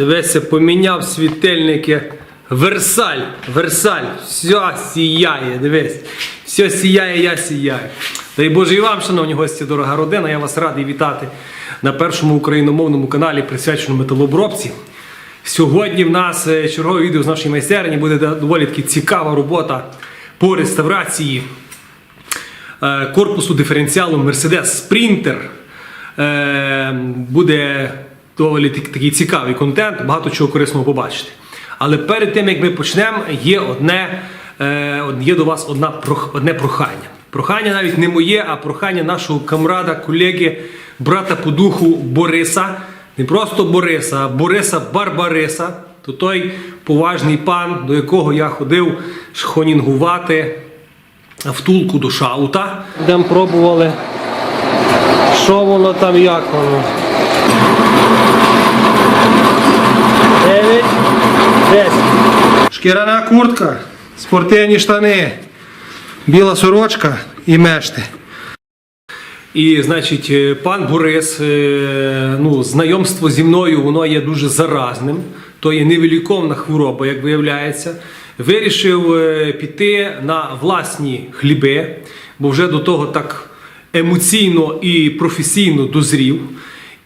Дивися, поміняв світильники. Версаль, Версаль, все сіяє, дивись. Все сіяє, я сіяю. Дай Боже і вам, шановні гості, дорога родина, я вас радий вітати на першому україномовному каналі, присвяченому металообробці. Сьогодні в нас е, чергове відео з нашої майстерні буде доволі таки цікава робота по реставрації е, корпусу диференціалу Mercedes Sprinter. Е, Буде доволі такий цікавий контент, багато чого корисного побачити. Але перед тим як ми почнемо, є одне, е, є до вас одна, одне прохання. Прохання навіть не моє, а прохання нашого камрада, колеги, брата по духу Бориса. Не просто Бориса, а Бориса Барбариса. То той поважний пан, до якого я ходив шхонінгувати втулку до шаута. Йдемо пробували, що воно там, як воно. Шкіряна куртка, спортивні штани, біла сорочка і мешти. І, значить, е, пан Борис, е, ну, знайомство зі мною воно є дуже заразним, то є невиліковна хвороба, як виявляється. Вирішив е, піти на власні хліби, бо вже до того так емоційно і професійно дозрів.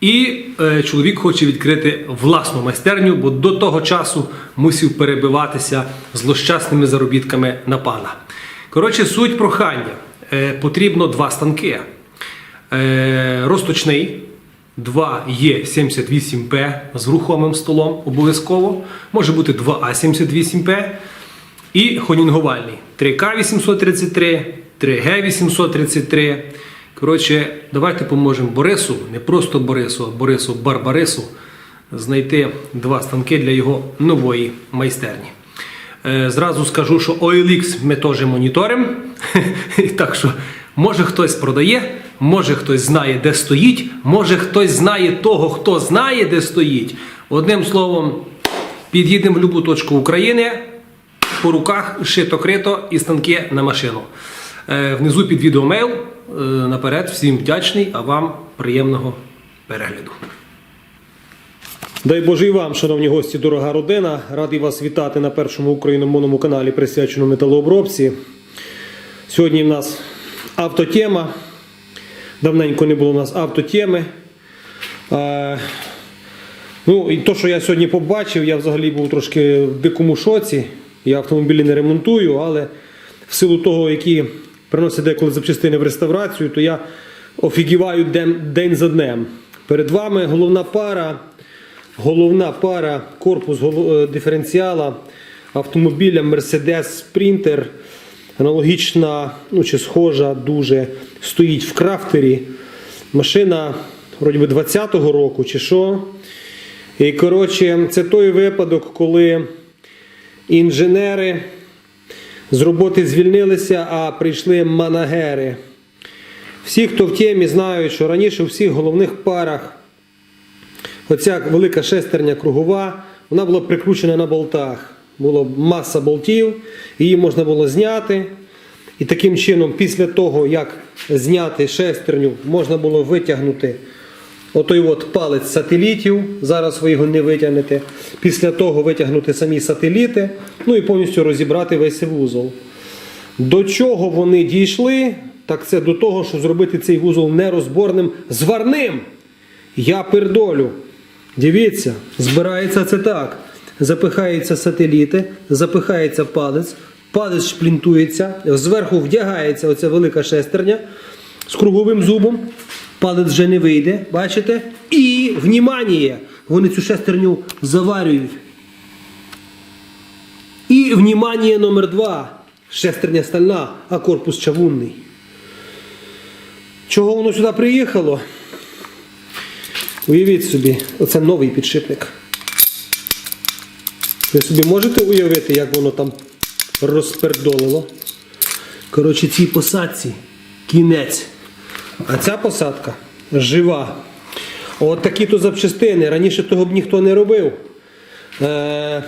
І е, чоловік хоче відкрити власну майстерню, бо до того часу мусив перебиватися злощасними заробітками на пана. Коротше, суть прохання. Е, потрібно два станки. Е, розточний 2Е78П з рухомим столом обов'язково. Може бути 2А78П. І хонінгувальний 3К833, 3Г833. Коротше, давайте поможемо Борису, не просто Борису, а Борису Барбарису знайти два станки для його нової майстерні. Е, Зразу скажу, що OLX ми теж моніторимо. Так що, може хтось продає, може хтось знає, де стоїть, може хтось знає того, хто знає, де стоїть. Одним словом, під'їдемо в будь-яку точку України, по руках шито-крито і станки на машину. Е, Внизу під відео мейл. Е, Наперед, всім вдячний, а вам приємного перегляду. Дай Боже і вам, шановні гості, дорога родина. Радий вас вітати на першому україномовному каналі, присвяченому металообробці. Сьогодні в нас автотема. Давненько не було у нас автотеми. Е, Ну, і то, що я сьогодні побачив, я взагалі був трошки в дикому шоці. Я автомобілі не ремонтую, але в силу того, які приносять деколи запчастини в реставрацію, то я офігіваю день, за днем. Перед вами головна пара, головна пара, корпус е, диференціала автомобіля Mercedes Sprinter. Аналогічна, ну чи схожа дуже, стоїть в крафтері. Машина вроді би 20-го року чи що. І коротше, це той випадок, коли інженери з роботи звільнилися, а прийшли манагери. Всі, хто в темі, знають, що раніше у всіх головних парах оця велика шестерня кругова, вона була прикручена на болтах. Була маса болтів, її можна було зняти. І таким чином, після того, як зняти шестерню, можна було витягнути отой от палець сателітів. Зараз ви його не витягнете. Після того витягнути самі сателіти, ну і повністю розібрати весь вузол. До чого вони дійшли? Так це до того, щоб зробити цей вузол нерозборним, зварним. Я пердолю. Дивіться, збирається це так. Запихаються сателіти, запихається палець, палець шплінтується, зверху вдягається оця велика шестерня з круговим зубом. Палець вже не вийде, бачите? І, внімання, вони цю шестерню заварюють. І, внімання номер два. Шестерня стальна, а корпус чавунний. Чого воно сюди приїхало? Уявіть собі, оце новий підшипник. Ви собі можете уявити, як воно там розпердолило? Коротше, цій посадці кінець. А ця посадка жива. От такі то запчастини. Раніше того б ніхто не робив. Е,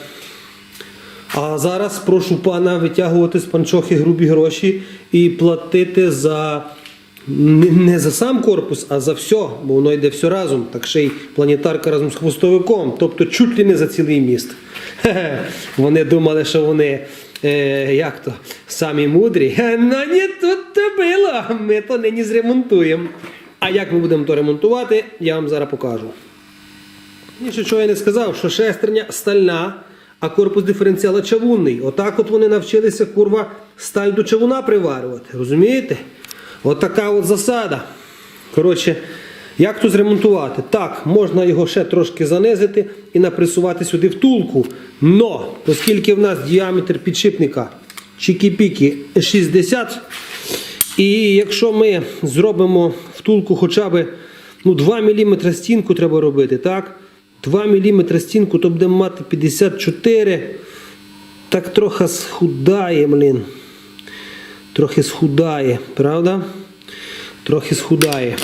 а зараз прошу пана витягувати з панчохи грубі гроші і платити за не, за сам корпус, а за все, бо воно йде все разом, так ще й планетарка разом з хвостовиком, тобто чуть ли не за цілий міст. Хе-хе. Вони думали, що вони е, як то, самі мудрі. Ну ні, тут то було, ми то нині зремонтуємо. А як ми будемо то ремонтувати, я вам зараз покажу. Ні, ще чого я не сказав, що шестерня стальна, а корпус диференціала чавунний. Отак от вони навчилися курва сталь до чавуна приварювати. Розумієте? От от засада. Коротше, як тут зремонтувати? Так, можна його ще трошки занизити і напресувати сюди втулку. Но, оскільки в нас діаметр підшипника чікі-пікі 60, і якщо ми зробимо втулку хоча б ну, 2 мм стінку треба робити, так? 2 мм стінку, то будемо мати 54. Так трохи схудає, блін. Трохи схудає, правда? Трохи схудає.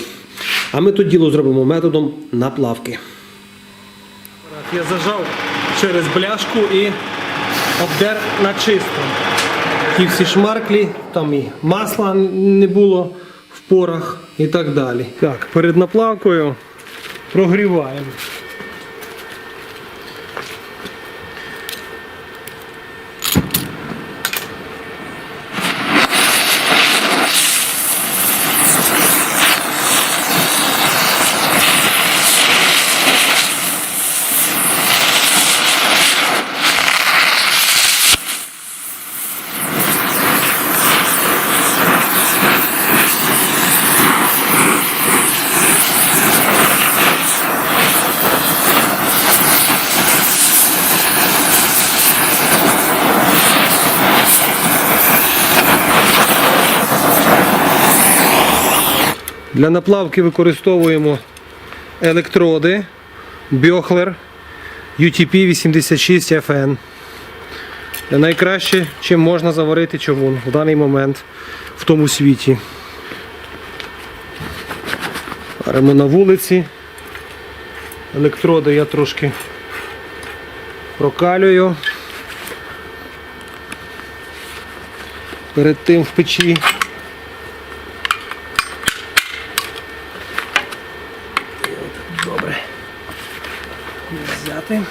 А ми то діло зробимо методом наплавки. Я зажав через бляшку і обдер на чисто. Ті всі шмарклі, там і масла не було в порах і так далі. Так, перед наплавкою прогріваємо. Для наплавки використовуємо електроди Бьохлер UTP 86 FN. Найкраще, чим можна заварити човун в даний момент в тому світі. Варимо на вулиці. Електроди я трошки прокалюю. Перед тим в печі. Взяти.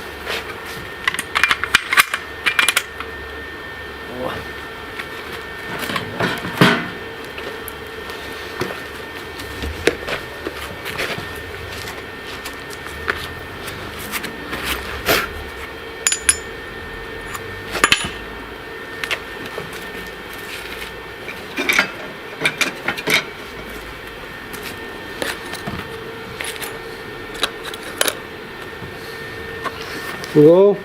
О.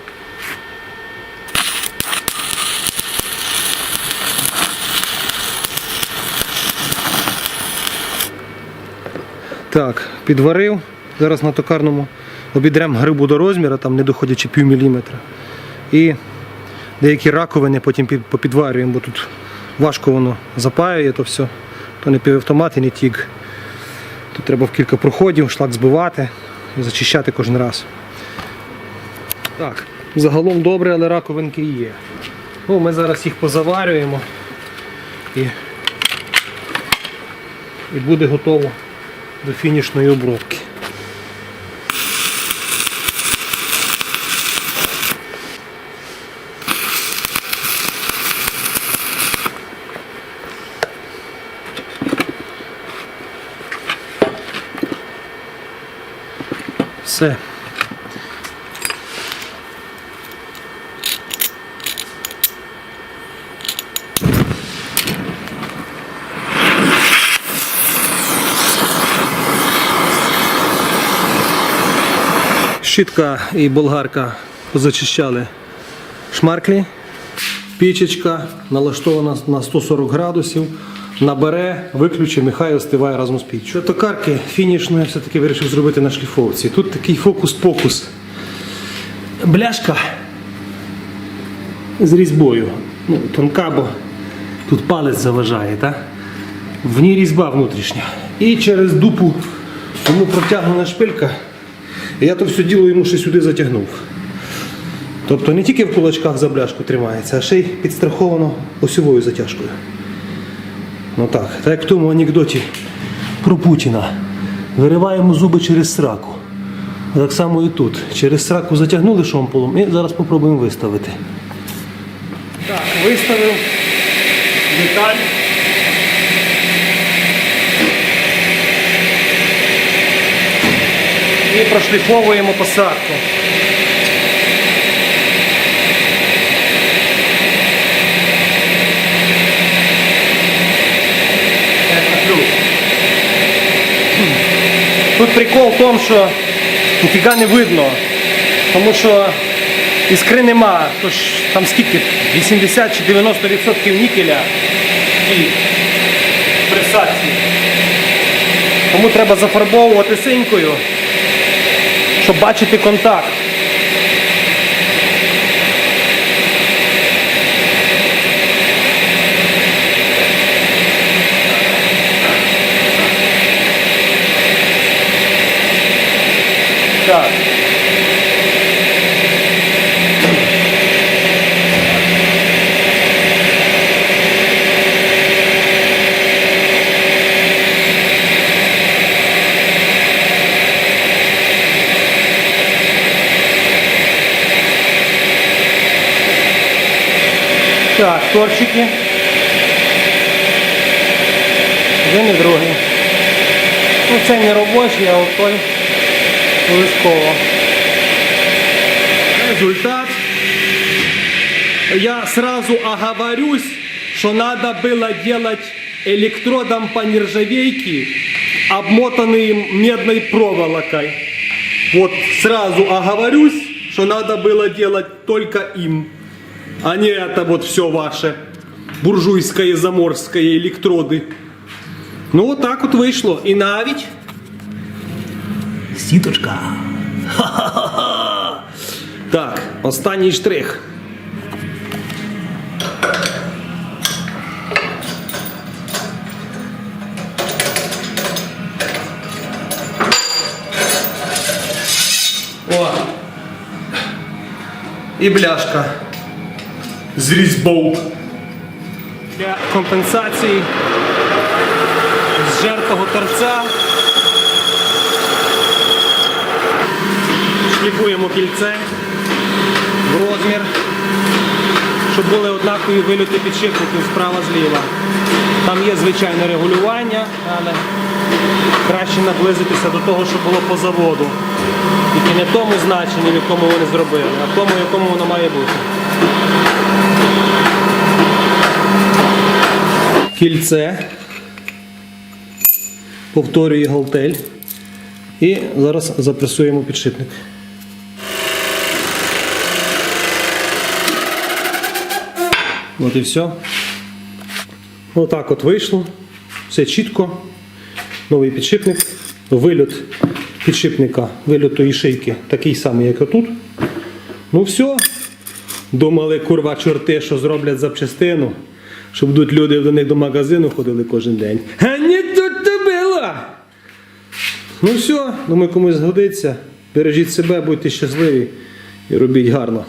Так, підварив. Зараз на токарному обідрем грибу до розміру, там не доходячи пів міліметра. І деякі раковини потім попідварюємо, бо тут важко воно запаює то все. То не півавтомат і не тік. Тут треба в кілька проходів, шлак збивати і зачищати кожен раз. Так, загалом добре, але раковинки є. Ну, ми зараз їх позаварюємо і, і буде готово до фінішної обробки. Все. Щітка і болгарка позачищали шмарклі. Пічечка налаштована на 140 градусів. Набере, виключи, нехай остиває разом з піччю. Токарки фінішної я все-таки вирішив зробити на шліфовці. Тут такий фокус-покус. Бляшка з різьбою. Ну, тонка, бо тут палець заважає, так? В ній різьба внутрішня. І через дупу йому протягнена шпилька. І я то все діло йому ще сюди затягнув. Тобто не тільки в кулачках за бляшку тримається, а ще й підстраховано осьовою затяжкою. Ну так, так як в тому анекдоті про Путіна. Вириваємо зуби через сраку. Так само і тут. Через сраку затягнули шомполом і зараз спробуємо виставити. Так, виставив деталь. І прошліфовуємо посадку. Тут прикол в тому, що ніфіга не видно, тому що іскри нема. Тож там скільки? 80 чи 90% нікеля і присадці. Тому треба зафарбовувати синькою, щоб бачити контакт. Так. Так, торчики. Один і другий. Ну, це не робочий, а от той обов'язково. Результат. Я сразу оговорюсь, что надо было делать электродом по нержавейке, обмотанный медной проволокой. Вот сразу оговорюсь, что надо было делать только им, а не это вот все ваше буржуйское заморское электроды. Ну вот так вот вышло. И навіть Сіточка. Ха-ха-ха. Так, останній штрих. О! І бляшка З різьбою. Для компенсації з жертвого торця шліфуємо кільце в розмір, щоб були однакові вильоти підшипників справа-зліва. Там є звичайне регулювання, але краще наблизитися до того, що було по заводу. Тільки не тому значенні, в якому вони зробили, а в тому, в якому воно має бути. Кільце. Повторює галтель. І зараз запресуємо підшипник. От і все. Отак от вийшло. Все чітко. Новий підшипник. Вильот підшипника, вильот тої шийки такий самий, як отут. Ну все. Думали, курва, чорти, що зроблять запчастину, щоб будуть люди до них до магазину ходили кожен день. А не тут то було! Ну все, думаю, комусь згодиться. Бережіть себе, будьте щасливі і робіть гарно.